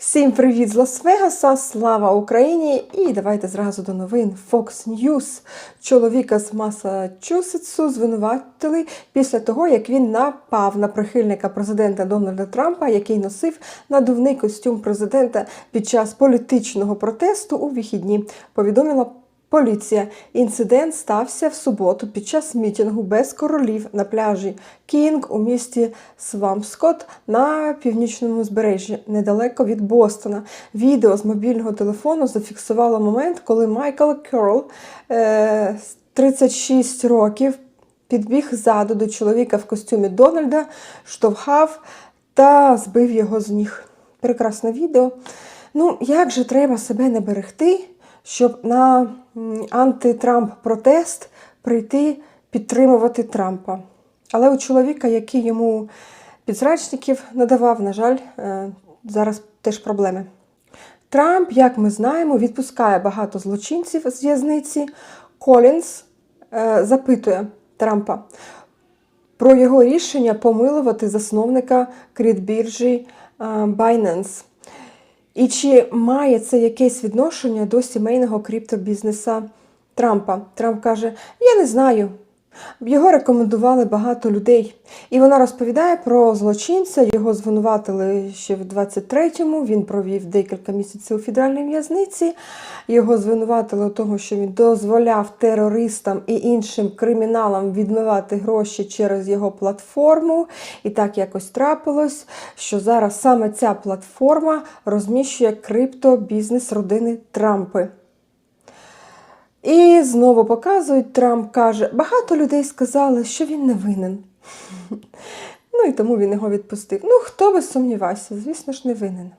Всім привіт з Лас-Вегаса! Слава Україні! І давайте зразу до новин. Fox News. Чоловіка з Масачусетсу звинуватили після того, як він напав на прихильника президента Дональда Трампа, який носив надувний костюм президента під час політичного протесту у вихідні. Повідомила Поліція. Інцидент стався в суботу під час мітингу без королів на пляжі Кінг у місті Свамскот на північному збережжі, недалеко від Бостона. Відео з мобільного телефону зафіксувало момент, коли Майкл Керл, е, 36 років, підбіг ззаду до чоловіка в костюмі Дональда, штовхав та збив його з ніг. Прекрасне відео. Ну, як же треба себе не берегти, щоб на антитрамп протест прийти підтримувати Трампа. Але у чоловіка, який йому підзрачників надавав, на жаль, е, зараз теж проблеми. Трамп, як ми знаємо, відпускає багато злочинців з в'язниці. Колінс е, запитує Трампа про його рішення помилувати засновника крідбіржі е, Binance. І чи має це якесь відношення до сімейного криптобізнеса Трампа? Трамп каже: Я не знаю. Його рекомендували багато людей. І вона розповідає про злочинця. Його звинуватили ще в 23-му. Він провів декілька місяців у федеральній в'язниці. Його звинуватили у тому, що він дозволяв терористам і іншим криміналам відмивати гроші через його платформу. І так якось трапилось, що зараз саме ця платформа розміщує криптобізнес родини Трампи. І знову показують, Трамп каже, багато людей сказали, що він не винен. Ну і тому він його відпустив. Ну, хто би сумнівався, звісно ж, не винен.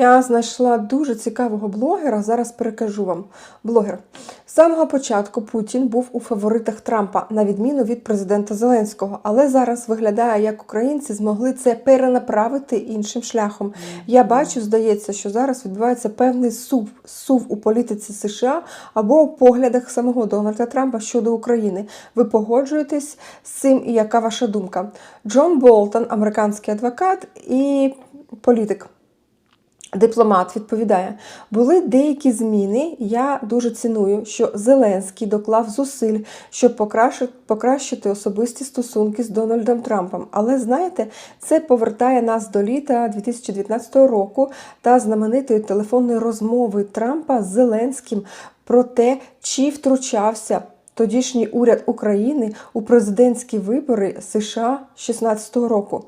Я знайшла дуже цікавого блогера, зараз перекажу вам. Блогер. З самого початку Путін був у фаворитах Трампа, на відміну від президента Зеленського, але зараз виглядає, як українці змогли це перенаправити іншим шляхом. Я бачу, здається, що зараз відбувається певний сув, сув у політиці США або у поглядах самого Дональда Трампа щодо України. Ви погоджуєтесь з цим, і яка ваша думка? Джон Болтон, американський адвокат і політик. Дипломат відповідає, були деякі зміни. Я дуже ціную, що Зеленський доклав зусиль, щоб покращити, особисті стосунки з Дональдом Трампом. Але знаєте, це повертає нас до літа 2019 року та знаменитої телефонної розмови Трампа з Зеленським про те, чи втручався. Тодішній уряд України у президентські вибори США 2016 року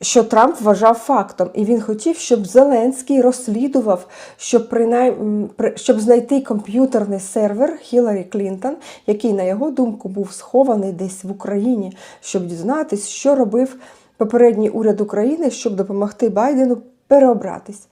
що Трамп вважав фактом, і він хотів, щоб Зеленський розслідував, щоб принаймні щоб знайти комп'ютерний сервер Хіларі Клінтон, який, на його думку, був схований десь в Україні, щоб дізнатись, що робив попередній уряд України, щоб допомогти Байдену переобратись.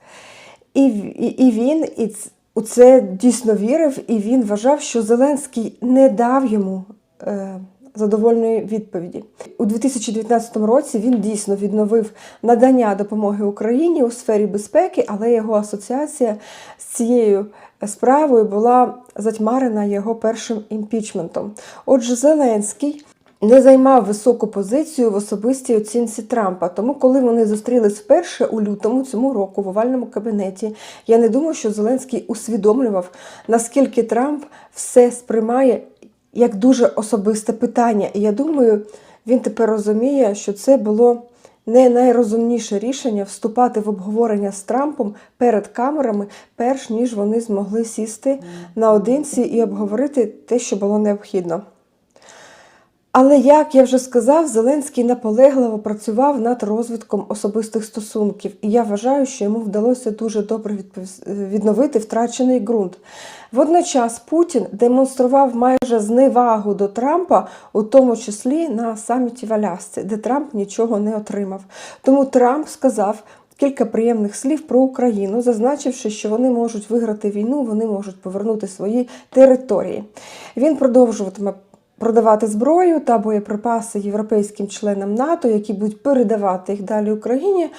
І, і, і він і у це дійсно вірив, і він вважав, що Зеленський не дав йому. Е, задовольної відповіді. У 2019 році він дійсно відновив надання допомоги Україні у сфері безпеки, але його асоціація з цією справою була затьмарена його першим імпічментом. Отже, Зеленський. Не займав високу позицію в особистій оцінці Трампа. Тому, коли вони зустрілись вперше у лютому цьому року в овальному кабінеті, я не думаю, що Зеленський усвідомлював, наскільки Трамп все сприймає як дуже особисте питання. І я думаю, він тепер розуміє, що це було не найрозумніше рішення вступати в обговорення з Трампом перед камерами, перш ніж вони змогли сісти наодинці і обговорити те, що було необхідно. Але, як я вже сказав, Зеленський наполегливо працював над розвитком особистих стосунків, і я вважаю, що йому вдалося дуже добре відновити втрачений ґрунт. Водночас Путін демонстрував майже зневагу до Трампа, у тому числі на саміті в Алясці, де Трамп нічого не отримав. Тому Трамп сказав. Кілька приємних слів про Україну, зазначивши, що вони можуть виграти війну, вони можуть повернути свої території. Він продовжуватиме продавати зброю та боєприпаси європейським членам НАТО, які будуть передавати їх далі Україні.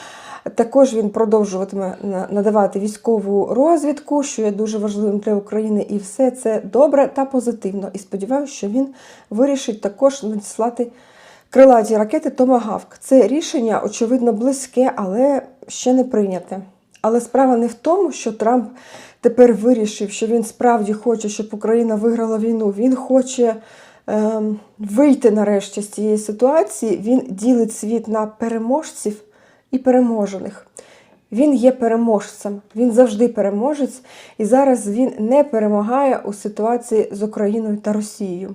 Також він продовжуватиме надавати військову розвідку, що є дуже важливим для України, і все це добре та позитивно. І сподіваюся, що він вирішить також надіслати крилаті ракети Томагавк. Це рішення, очевидно, близьке, але ще не прийняте. Але справа не в тому, що Трамп тепер вирішив, що він справді хоче, щоб Україна виграла війну. Він хоче вийти нарешті з цієї ситуації. Він ділить світ на переможців і переможених. Він є переможцем, він завжди переможець, і зараз він не перемагає у ситуації з Україною та Росією.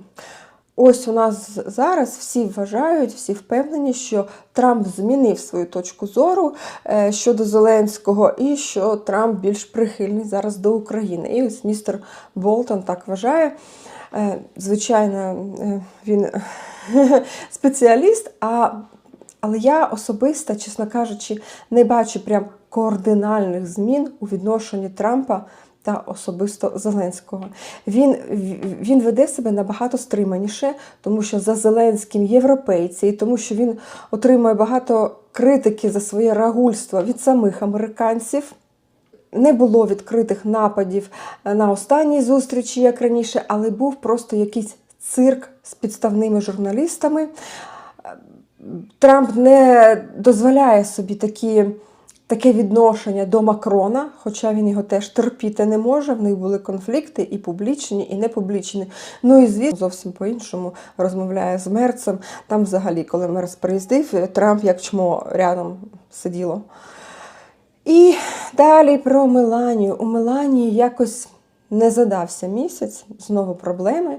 Ось у нас зараз всі вважають, всі впевнені, що Трамп змінив свою точку зору е, щодо Зеленського, і що Трамп більш прихильний зараз до України. І ось містер Болтон так вважає. Е, Звичайно, е, він спеціаліст, а, але я особисто, чесно кажучи, не бачу прям координальних змін у відношенні Трампа та особисто Зеленського. Він, він веде себе набагато стриманіше, тому що за Зеленським європейці, і тому що він отримує багато критики за своє рагульство від самих американців. Не було відкритих нападів на останній зустрічі, як раніше, але був просто якийсь цирк з підставними журналістами. Трамп не дозволяє собі такі, таке відношення до Макрона, хоча він його теж терпіти не може. В них були конфлікти і публічні, і не публічні. Ну і звісно, зовсім по-іншому розмовляє з мерцем. Там, взагалі, коли мерц приїздив, Трамп як чмо рядом сиділо. І далі про Меланію. У Меланії якось не задався місяць, знову проблеми.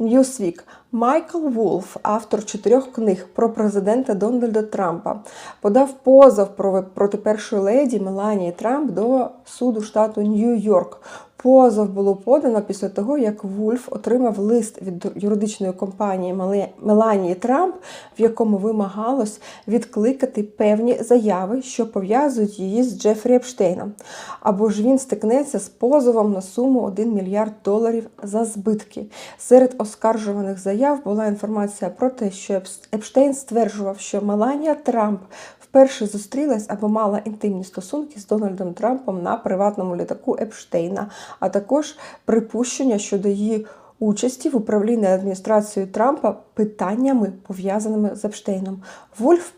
Newsweek. Майкл Вулф, автор чотирьох книг про президента Дональда Трампа, подав позов про- проти першої леді Меланії Трамп до суду штату Нью-Йорк. Позов було подано після того, як Вульф отримав лист від юридичної компанії Меланії Трамп, в якому вимагалось відкликати певні заяви, що пов'язують її з Джефрі Епштейном. Або ж він стикнеться з позовом на суму 1 мільярд доларів за збитки. Серед оскаржуваних заяв була інформація про те, що Епштейн стверджував, що Меланія Трамп вперше зустрілась або мала інтимні стосунки з Дональдом Трампом на приватному літаку Епштейна, а також припущення щодо її участі в управлінні адміністрацією Трампа питаннями, пов'язаними з Епштейном. Вульф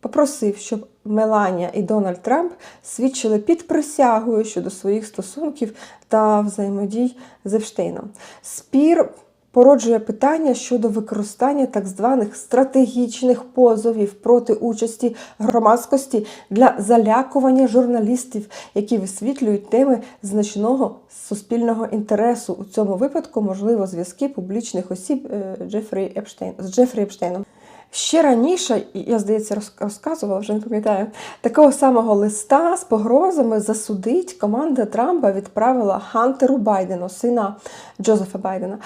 попросив, щоб Меланія і Дональд Трамп свідчили під присягою щодо своїх стосунків та взаємодій з Епштейном. Спір породжує питання щодо використання так званих стратегічних позовів проти участі громадськості для залякування журналістів, які висвітлюють теми значного суспільного інтересу. У цьому випадку можливо зв'язки публічних осіб е, Джефрі Епштейн з Джефрі Епштейном. Ще раніше, я здається, роз- розказувала, вже не пам'ятаю, такого самого листа з погрозами засудить команда Трампа відправила Хантеру Байдену, сина Джозефа Байдена,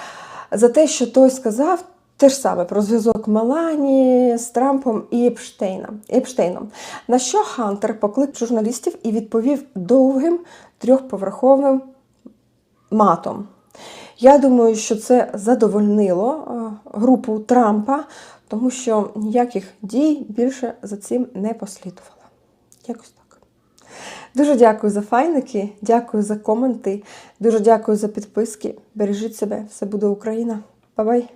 за те, що той сказав те ж саме про зв'язок Мелані з Трампом і Епштейном. Епштейном. На що Хантер поклик журналістів і відповів довгим трьохповерховим матом. Я думаю, що це задовольнило е, групу Трампа, тому що ніяких дій більше за цим не послідувало. Якось так. Дуже дякую за файники, дякую за коменти, дуже дякую за підписки. Бережіть себе, все буде Україна. Бай-бай!